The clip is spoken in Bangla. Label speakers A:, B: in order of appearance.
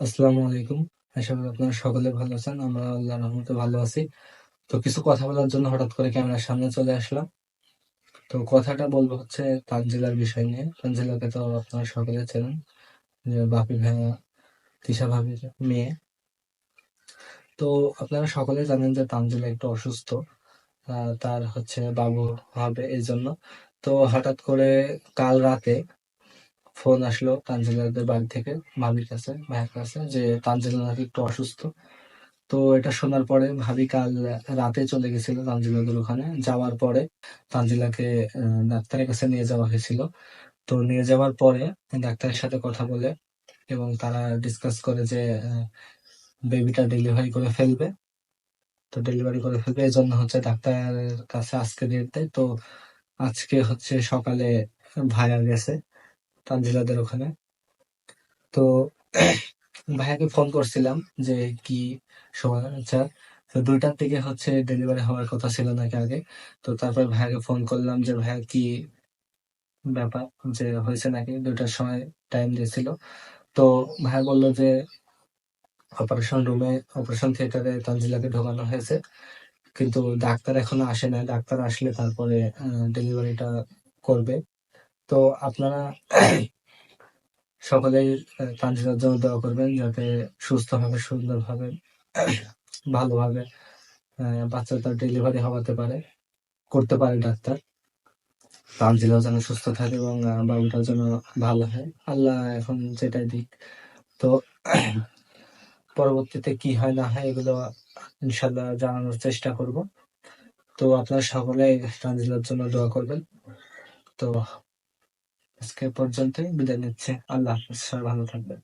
A: আসসালামু আলাইকুম। আশা করি আপনারা সকলে ভালো আছেন। আমরা আল্লাহর রহমতে ভালো আছি। তো কিছু কথা বলার জন্য হঠাৎ করে ক্যামেরার সামনে চলে আসলাম। তো কথাটা বলব হচ্ছে তানজিলার বিষয় নিয়ে। তানজিলাকে তো আপনারা সকলে চেনেন, যে বাপি ভাইয়া তিশা ভাবির মেয়ে। তো আপনারা সকলে জানেন যে তানজিলা একটু অসুস্থ। তার হচ্ছে বাবু হবে এই জন্য তো হঠাৎ করে কাল রাতে ফোন আসলো তানজিলাদের বাড়ি থেকে, ভাবির কাছে, ভাইয়ের কাছে, যে তানজিলা নাকি একটু অসুস্থ। তো এটা শোনার পরে ভাবি কাল রাতে চলে গেছিল তানজিলাদের ওখানে। যাওয়ার পরে তানজিলাকে ডাক্তারের কাছে নিয়ে যাওয়া হয়েছিল। তো নিয়ে যাওয়ার পরে ডাক্তারের সাথে কথা বলে এবং তারা ডিসকাস করে যে বেবিটা ডেলিভারি করে ফেলবে। তো ডেলিভারি করে ফেলবে এই জন্য হচ্ছে ডাক্তারের কাছে আজকে ডেট দেয়। তো আজকে হচ্ছে সকালে ভাইয়া গেছে। তানজিলাদের ওখানে। তো ভাইয়াকে ফোন করছিলাম যে কি সময় আচ্ছা তো দুইটার দিকে হচ্ছে ডেলিভারি হওয়ার কথা ছিল নাকি আগে। তো তারপর ভাইয়াকে ফোন করলাম যে, ভাইয়া, কি ব্যাপার? যে হয়েছে নাকি? দুইটার সময় টাইম দিয়েছিল। তো ভাইয়া বলল যে অপারেশন রুমে অপারেশন থিয়েটারে তানজিলাকে ঢোকানো হয়েছে। কিন্তু ডাক্তার এখনও আসে না ডাক্তার আসলে তারপরে ডেলিভারিটা করবে। তো আপনারা সকলেই তানজিলার জন্য দোয়া করবেন যাতে সুস্থভাবে সুন্দরভাবে ভালোভাবে আহ, বাচ্চাটার ডেলিভারি হওয়াতে পারে করতে পারে ডাক্তার। তানজিলাও যেন সুস্থ থাকে এবং বাবুটার জন্য ভালো হয়। আল্লাহ এখন যেটাই দিক। তো পরবর্তীতে কি হয় না হয় এগুলো ইনশাল্লাহ জানানোর চেষ্টা করব। তো আপনারা সকলে তানজিলার জন্য দোয়া করবেন। তো আজকে পর্যন্তই। বিদায় নিচ্ছে। আল্লাহ হাফিজ। সবাই ভালো থাকবেন।